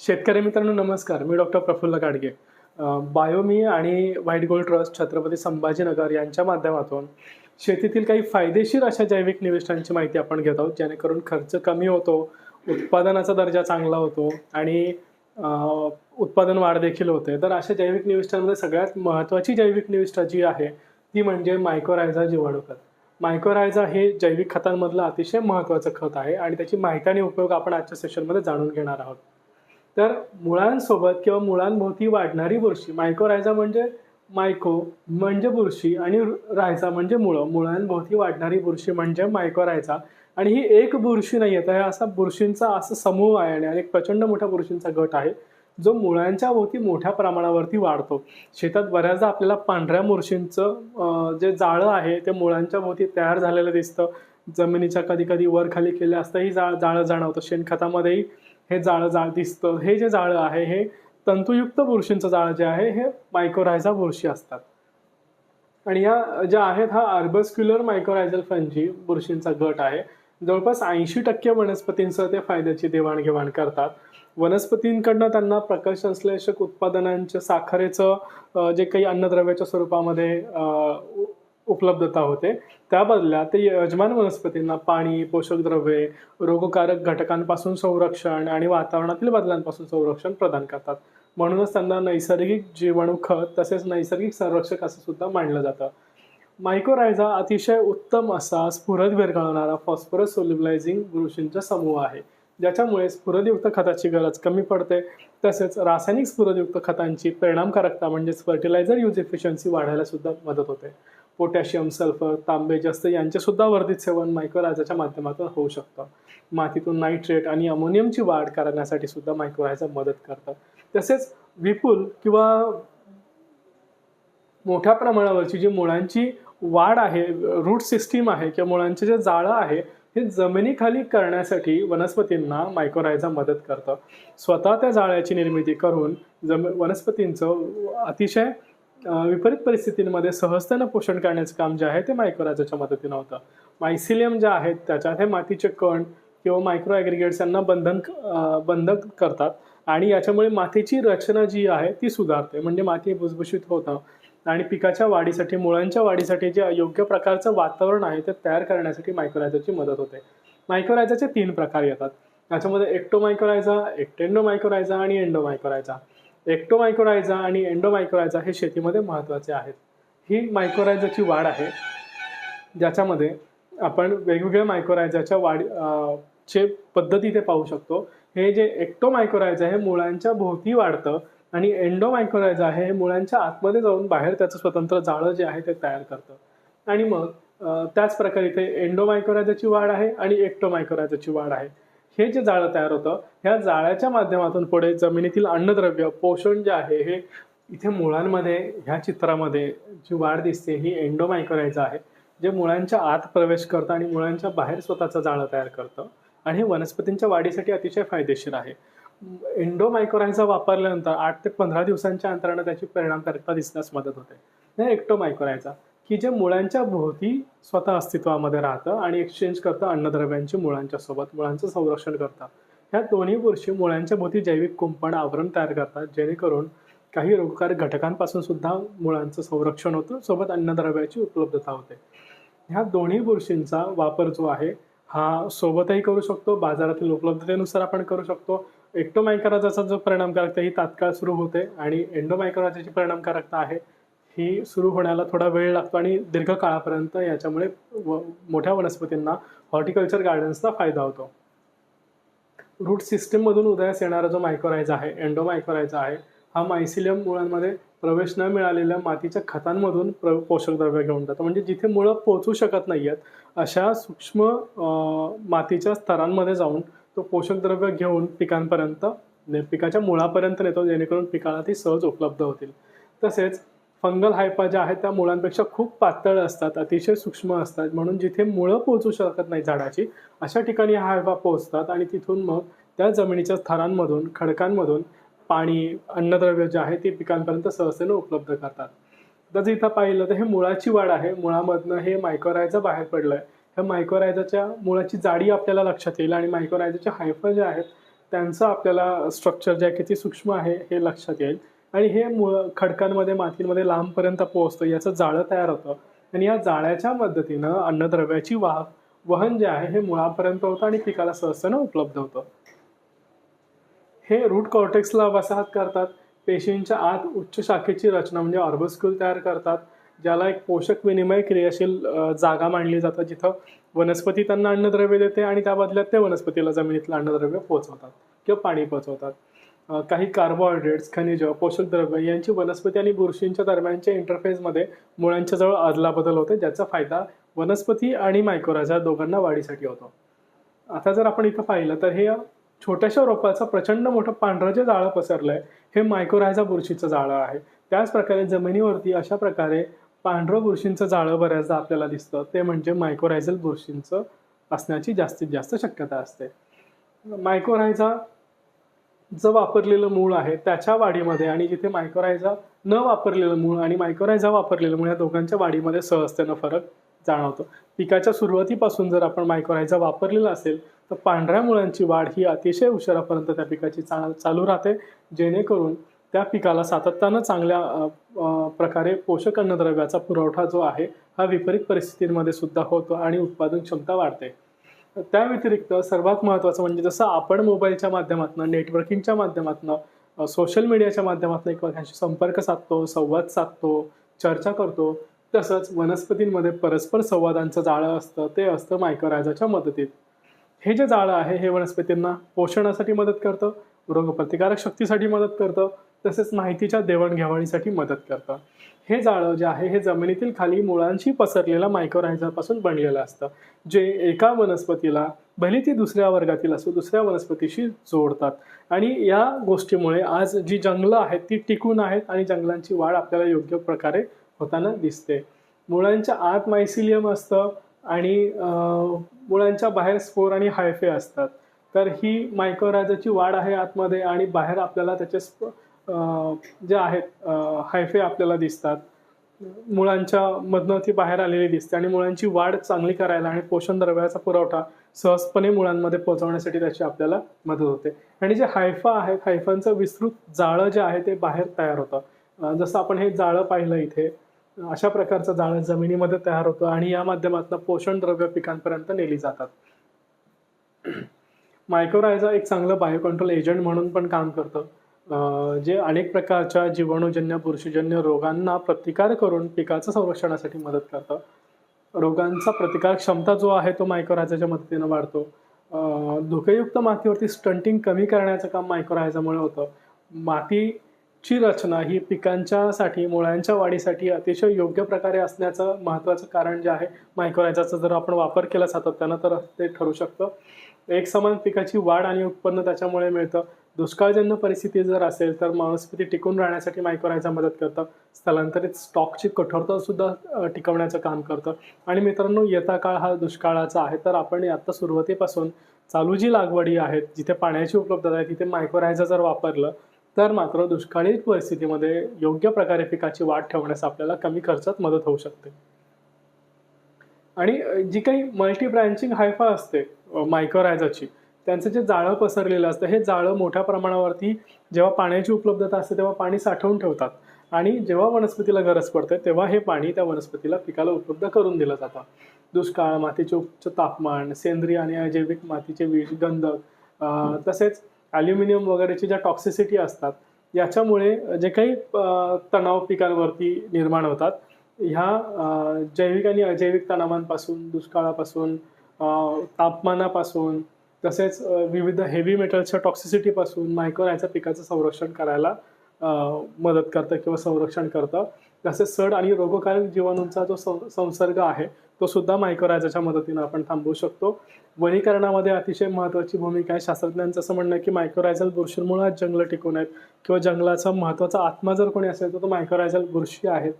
शेतकरी मित्रांनो नमस्कार. मी डॉक्टर प्रफुल्ल गाडगे. बायोमी आणि white gold trust Chhatrapati Sambhajinagar यांच्या माध्यमातून शेतीतील काही फायदेशीर अशा जैविक निविष्ठांची माहिती आपण घेत आहोत जेणेकरून खर्च कमी होतो उत्पादनाचा दर्जा चांगला होतो आणि उत्पादन वाढ देखील होते. तर अशा जैविक निविष्ठांमध्ये सगळ्यात महत्त्वाची जैविक निविष्ठा जी आहे ती म्हणजे मायक्रोरायझा जीवाणू खत मायक्रोरायझा हे जैविक खतांमधलं अतिशय महत्त्वाचं खत आहे आणि त्याची माहिती आणि उपयोग आपण आजच्या सेशनमध्ये जाणून घेणार आहोत. तर मुळांसोबत किंवा मुळांभोवती वाढणारी बुरशी मायकोरायझा म्हणजे मायको म्हणजे बुरशी आणि रायझा म्हणजे मुळं. मुळांभोवती वाढणारी बुरशी म्हणजे मायकोरायझा आणि ही एक बुरशी नाही आहे तर हा असा बुरशींचा असा समूह आहे आणि एक प्रचंड मोठ्या बुरशींचा गट आहे जो मुळांच्या भोवती मोठ्या प्रमाणावरती वाढतो. शेतात बऱ्याचदा आपल्याला पांढऱ्या बुरशींचं जे जाळं आहे ते मुळांच्या भोवती तयार झालेलं दिसतं. जमिनीच्या कधी कधी वर खाली केलं असतं ही जाळ जाळं जाणवतं. शेणखतामध्येही हे जाळं जाळ दिसतं हे जे जाळं आहे हे तंतुयुक्त बुरशींचं जाळं जे आहे हे मायक्रोरायझा बुरशी असतात. आणि या ज्या आहेत हा अर्बस्क्युलर मायक्रोरायझल फंजी बुरशींचा गट आहे. जवळपास ऐंशी टक्के वनस्पतींसह ते फायद्याची देवाणघेवाण करतात. वनस्पतींकडनं त्यांना प्रकाश संश्लेषक उत्पादनांच्या साखरेचं जे काही अन्नद्रव्याच्या स्वरूपामध्ये उपलब्धता होते. त्या बदल्यात ते यजमान वनस्पतींना पाणी पोषक द्रव्ये रोगकारक घटकांपासून संरक्षण आणि वातावरणातील बदलांपासून संरक्षण प्रदान करतात. म्हणूनच त्यांना नैसर्गिक जीवाणू खत तसेच नैसर्गिक संरक्षक असं सुद्धा मानलं जातं. मायक्रोरायझा अतिशय उत्तम असा स्फुरद विरघळणारा फॉस्फरस सोल्युबलायझिंग बुरशींचा समूह आहे. ज्याच्यामुळे स्फुरदयुक्त खताची गरज कमी पडते. तसेच रासायनिक स्फुरदयुक्त खतांची परिणामकारकता म्हणजेच फर्टिलायझर यूज इफिशियन्सी वाढायला सुद्धा मदत होते. पोटॅशियम सल्फर तांबे जस्त यांचेसुद्धा वर्धित सेवन मायक्रोरायझाच्या माध्यमातून होऊ शकतं. मातीतून नायट्रेट आणि अमोनियमची वाढ करण्यासाठी सुद्धा मायक्रोरायझा मदत करतं तसेच विपुल किंवा मोठ्या प्रमाणावरची जी मुळांची वाढ आहे रूट सिस्टीम आहे किंवा मुळांचे जे जाळं आहे हे जमिनीखाली करण्यासाठी वनस्पतींना मायक्रोरायझा मदत करतं. स्वतः त्या जाळ्याची निर्मिती करून जम वनस्पतींचं अतिशय विपरीत परिस्थितींमध्ये सहजतेनं पोषण करण्याचं काम जे आहे ते मायक्रोराजाच्या मदतीनं होतं. मायसिलियम जे आहेत त्याच्यात हे मातीचे कण किंवा मायक्रो ॲग्रिगेट्स यांना बंधन बंधक करतात आणि याच्यामुळे मातीची रचना जी आहे ती सुधारते. म्हणजे माती भुसभुशीत होतं आणि पिकाच्या वाढीसाठी मुळांच्या वाढीसाठी जे योग्य प्रकारचं वातावरण आहे ते तयार करण्यासाठी मायक्रोरायझाची मदत होते. मायक्रोरायझाचे तीन प्रकार येतात. याच्यामध्ये एक्टोमायक्रोरायझा एक्टेंडो मायक्रोरायझा आणि एंडो मायक्रोरायझा एक्टो आणि एंडो हे शेतीमध्ये महत्त्वाचे आहेत. ही मायक्रोरायझाची वाढ आहे ज्याच्यामध्ये आपण वेगवेगळ्या मायक्रोरायझाच्या वाढ चे पद्धती ते पाहू शकतो. हे जे एक्टो आहे हे मुळांच्या भोवती वाढतं आणि एन्डोमायक्रोरायझा आहे हे मुळांच्या आतमध्ये जाऊन बाहेर त्याचं स्वतंत्र जाळं जे आहे ते तयार करतं. आणि मग त्याच प्रकारे इथे एन्डोमायक्रोरायझाची वाढ आहे आणि एक्टोमायक्रोरायझाची वाढ आहे. हे जे जाळं तयार होतं ह्या जाळ्याच्या माध्यमातून पुढे जमिनीतील अन्नद्रव्य पोषण जे आहे हे इथे मुळांमध्ये ह्या चित्रामध्ये जी वाढ दिसते ही एंडो आहे जे मुळांच्या आत प्रवेश करतं आणि मुळांच्या बाहेर स्वतःचं जाळं तयार करतं. आणि हे वनस्पतींच्या वाढीसाठी अतिशय फायदेशीर आहे. एंडो वापरल्यानंतर आठ ते पंधरा दिवसांच्या अंतरानं त्याची परिणामकारकता दिसण्यास मदत होते. हे एक्टो की जे मुळांच्या भोवती स्वतः अस्तित्वामध्ये राहतं आणि एक्सचेंज करतं अन्नद्रव्यांची मुळांच्या सोबत मुळांचं संरक्षण करतं ह्या दोन्ही गोष्टी मुळांच्या भोवती जैविक कुंपण आवरण तयार करतात जेणेकरून काही रोगकारक घटकांपासून सुद्धा मुळांचं संरक्षण होतं सोबत अन्नद्रव्याची उपलब्धता होते. ह्या दोन्ही बुरशींचा वापर जो आहे हा सोबतही करू शकतो बाजारातील उपलब्धतेनुसार आपण करू शकतो. एक्टोमायक्रोराजाचा जो परिणामकारकता ही तात्काळ सुरू होते आणि एंडोमायक्रोराजाची परिणामकारकता आहे ही सुरू होण्याला थोडा वेळ लागतो आणि दीर्घकाळापर्यंत याच्यामुळे व मोठ्या वनस्पतींना हॉर्टिकल्चर गार्डन्सचा फायदा होतो. रूट सिस्टीममधून उदयास येणारा जो मायक्रोरायझा आहे एंडोमायक्रोरायझा आहे हा मायसिलियम मुळांमध्ये प्रवेश न मिळालेल्या मातीच्या खतांमधून प्र पोषक द्रव्य घेऊन जातो. म्हणजे जिथे मुळं पोचू शकत नाही आहेत अशा सूक्ष्म मातीच्या स्तरांमध्ये जाऊन तो पोषक द्रव्य घेऊन पिकांपर्यंत ने- पिकाच्या मुळापर्यंत नेतो जेणेकरून पिकाला ती सहज उपलब्ध होतील. तसेच फंगल हायपा ज्या आहेत त्या मुळांपेक्षा खूप पातळ असतात अतिशय सूक्ष्म असतात. म्हणून जिथे मुळं पोहोचू शकत नाही झाडाची अशा ठिकाणी हा हायपा पोहोचतात आणि तिथून मग त्या जमिनीच्या थरांमधून खडकांमधून पाणी अन्नद्रव्य जे आहे ते पिकांपर्यंत सहजतेनं उपलब्ध करतात. जर इथं पाहिलं तर हे मुळाची वाढ आहे. मुळामधनं हे मायक्रोरायझा बाहेर पडलं आहे ह्या मायक्रोरायझाच्या मुळाची जाडी आपल्याला लक्षात येईल आणि मायक्रोरायझाचे हायफा जे आहेत त्यांचं आपल्याला स्ट्रक्चर जे आहे किती सूक्ष्म आहे हे लक्षात येईल. आणि हे मुळ खडकांमध्ये मातीमध्ये लांबपर्यंत पोहोचतं याचं जाळं तयार होतं. आणि या जाळ्याच्या मदतीनं अन्नद्रव्याची वाह वहन जे आहे हे मुळापर्यंत होतं आणि पिकाला सहजतेनं उपलब्ध होतं. हे रूट कॉर्टेक्सला वसाहत करतात. पेशींच्या आत उच्च शाखेची रचना म्हणजे ऑर्बस्क्यूल तयार करतात ज्याला एक पोषक विनिमय क्रियाशील जागा मानली जातं जिथं वनस्पती त्यांना अन्नद्रव्य देते आणि त्या बदल्यात ते वनस्पतीला जमिनीतलं अन्नद्रव्य पोहोचवतात किंवा पाणी पोहोचवतात. काही कार्बोहायड्रेट्स खनिज पोषक द्रव्य यांची वनस्पती आणि बुरशींच्या दरम्यानच्या इंटरफेसमध्ये मुळांच्या जवळ अदलाबदल होते ज्याचा फायदा वनस्पती आणि मायक्रोराजा दोघांना वाढीसाठी होतो. आता जर आपण इथं पाहिलं तर हे छोट्याशा रोपाचं प्रचंड मोठं पांढरं जे जाळं पसरलंय हे मायक्रोरायझा बुरशीचं जाळं आहे. त्याच प्रकारे जमिनीवरती अशा प्रकारे पांढरं बुरशींचं जाळं बऱ्याचदा आपल्याला दिसतं. ते म्हणजे मायक्रोरायझल बुरशींचं असण्याची जास्तीत जास्त शक्यता असते. मायक्रोरायझा जर वापरलेलं मूळ आहे त्याच्या वाढीमध्ये आणि जिथे मायक्रोरायझा न वापरलेलं मूळ आणि मायक्रोरायझा वापरलेलं मूळ या दोघांच्या वाढीमध्ये सहजतेनं फरक जाणवतो. पिकाच्या सुरुवातीपासून जर आपण मायक्रोरायझा वापरलेला असेल तर पांढऱ्या मुळांची वाढ ही अतिशय उशिरापर्यंत त्या पिकाची चा चालू राहते. जेणेकरून त्या पिकाला सातत्यानं चांगल्या प्रकारे पोषक अन्नद्रव्याचा पुरवठा जो आहे हा विपरीत परिस्थितींमध्ये सुद्धा होतो आणि उत्पादन क्षमता वाढते. त्या व्यतिरिक्त सर्वात महत्त्वाचं म्हणजे जसं आपण मोबाईलच्या माध्यमातून नेटवर्किंगच्या माध्यमातून सोशल मीडियाच्या माध्यमातून एकमेकांशी संपर्क साधतो संवाद साधतो चर्चा करतो तसंच वनस्पतींमध्ये परस्पर संवादांचं जाळं असतं ते असतं मायक्रोरायझाच्या मदतीत. हे जे जाळं आहे हे वनस्पतींना पोषणासाठी मदत करतं रोगप्रतिकारक शक्तीसाठी मदत करतं तसेच माहितीच्या देवाणघेवाणीसाठी मदत करतं हे जाळं जे आहे हे जमिनीतील खाली मुळांशी पसरलेल्या मायक्रोरायझापासून बनलेलं असतं जे एका वनस्पतीला भली ती दुसऱ्या वर्गातील असो दुसऱ्या वनस्पतीशी जोडतात. आणि या गोष्टीमुळे आज जी जंगलं आहेत ती टिकून आहेत आणि जंगलांची वाढ आपल्याला योग्य प्रकारे होताना दिसते. मुळांच्या आत मायसिलियम असतं आणि मुळांच्या बाहेर स्पोर आणि हायफे असतात. तर ही मायक्रोरायझाची वाढ आहे आतमध्ये आणि बाहेर आपल्याला त्याचे स्प- जे आहेत हायफे आपल्याला दिसतात. मुळांच्या मधनं ती बाहेर आलेली दिसते आणि मुळांची वाढ चांगली करायला आणि पोषण द्रव्याचा पुरवठा सहजपणे मुळांमध्ये पोहोचवण्यासाठी त्याची आपल्याला मदत होते. आणि जे हायफा आहेत हायफांचं विस्तृत जाळं जे आहे ते बाहेर तयार होतं. जसं आपण हे जाळं पाहिलं इथे अशा प्रकारचं जाळं जमिनीमध्ये तयार होतं आणि या माध्यमातून पोषण द्रव्य पिकांपर्यंत नेली जातात. मायक्रोरायझा एक चांगलं बायोकंट्रोल एजंट म्हणून पण काम करतं. जे अनेक प्रकारच्या जीवाणूजन्य बुरशीजन्य रोगांना प्रतिकार करून पिकाचं संरक्षणासाठी मदत करतं. रोगांचा प्रतिकार क्षमता जो आहे तो मायक्रोहायझाच्या मदतीनं वाढतो. धुकेयुक्त मातीवरती स्टंटिंग कमी करण्याचं काम मायक्रोहायझामुळे होतं. मातीची रचना ही पिकांच्यासाठी मुळांच्या वाढीसाठी अतिशय योग्य प्रकारे असण्याचं महत्त्वाचं कारण जे आहे मायक्रोहायझाचा जर आपण वापर केला सातत्यानं तर ते ठरू शकतं. एक समान पिकाची वाढ आणि उत्पन्न त्याच्यामुळे मिळतं. दुष्काळजन्य परिस्थिती जर असेल तर वनस्पती टिकून राहण्यासाठी मायक्रोरायझा मदत करतं. स्थलांतरित स्टॉकची कठोरता सुद्धा टिकवण्याचं काम करतं. आणि मित्रांनो येता काळ हा दुष्काळाचा आहे. तर आपण आता सुरुवातीपासून चालू जी लागवडी आहेत जिथे पाण्याची उपलब्धता आहे तिथे मायक्रोरायझा जर वापरलं तर मात्र दुष्काळी परिस्थितीमध्ये योग्य प्रकारे पिकाची वाढ ठेवण्यास आपल्याला कमी खर्चात मदत होऊ शकते. आणि जी काही मल्टी ब्रँचिंग हायफा असते मायक्रोरायझाची त्यांचं जे जाळं पसरलेलं असतं हे जाळं मोठ्या प्रमाणावरती जेव्हा पाण्याची उपलब्धता असते तेव्हा पाणी साठवून ठेवतात. आणि जेव्हा वनस्पतीला गरज पडते तेव्हा हे पाणी त्या वनस्पतीला पिकाला उपलब्ध करून दिलं जातं. दुष्काळ मातीचे उच्च तापमान सेंद्रिय आणि अजैविक मातीचे विष गंधक तसेच ॲल्युमिनियम वगैरेची ज्या टॉक्सिसिटी असतात याच्यामुळे जे काही तणाव पिकांवरती निर्माण होतात ह्या जैविक आणि अजैविक तणावांपासून दुष्काळापासून तापमानापासून तसेच विविध हेवी मेटल्सच्या टॉक्सिसिटीपासून मायक्रोरायझा पिकाचं संरक्षण करायला मदत करतं किंवा संरक्षण करतं. तसेच सड आणि रोगकारक जीवाणूंचा जो सं- संसर्ग आहे तो सुद्धा मायक्रोरायझाच्या मदतीनं आपण थांबवू शकतो. वनीकरणामध्ये अतिशय महत्त्वाची भूमिका आहे. शास्त्रज्ञांचं असं म्हणणं आहे की मायक्रोरायझल बुरशींमुळे जंगलं टिकून आहेत किंवा जंगलाचा महत्त्वाचा आत्मा जर कोणी असेल तर तो मायक्रोरायझल बुरशी आहेत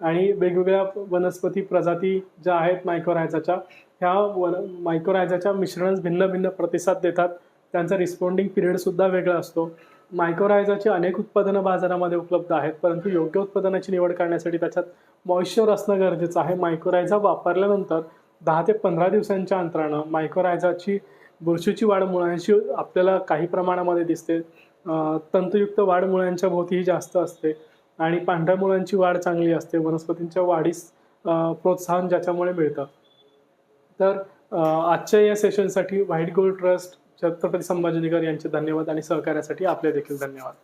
आणि वेगवेगळ्या वनस्पती प्रजाती ज्या आहेत मायक्रोरायझाच्या ह्या वन मायक्रोरायझाच्या मिश्रणास भिन्न भिन्न प्रतिसाद देतात. त्यांचा रिस्पॉन्डिंग पिरियडसुद्धा वेगळा असतो. मायक्रोरायझाची अनेक उत्पादनं बाजारामध्ये उपलब्ध आहेत परंतु योग्य उत्पादनाची निवड करण्यासाठी त्याच्यात मॉइश्चर असणं गरजेचं आहे. मायक्रोरायझा वापरल्यानंतर दहा ते पंधरा दिवसांच्या अंतरानं मायक्रोरायझाची बुरशीची वाढ मुळांशी आपल्याला काही प्रमाणामध्ये दिसते. तंतुयुक्त वाढ मुळांच्या भोवतीही जास्त असते. आणि पांढऱ्या मुळांची वाढ चांगली असते. वनस्पतींच्या वाढीस प्रोत्साहन ज्याच्यामुळे मिळतं. तर आजच्या या सेशनसाठी white gold trust Chhatrapati Sambhajinagar यांचे धन्यवाद आणि सहकार्यासाठी आपले देखील धन्यवाद.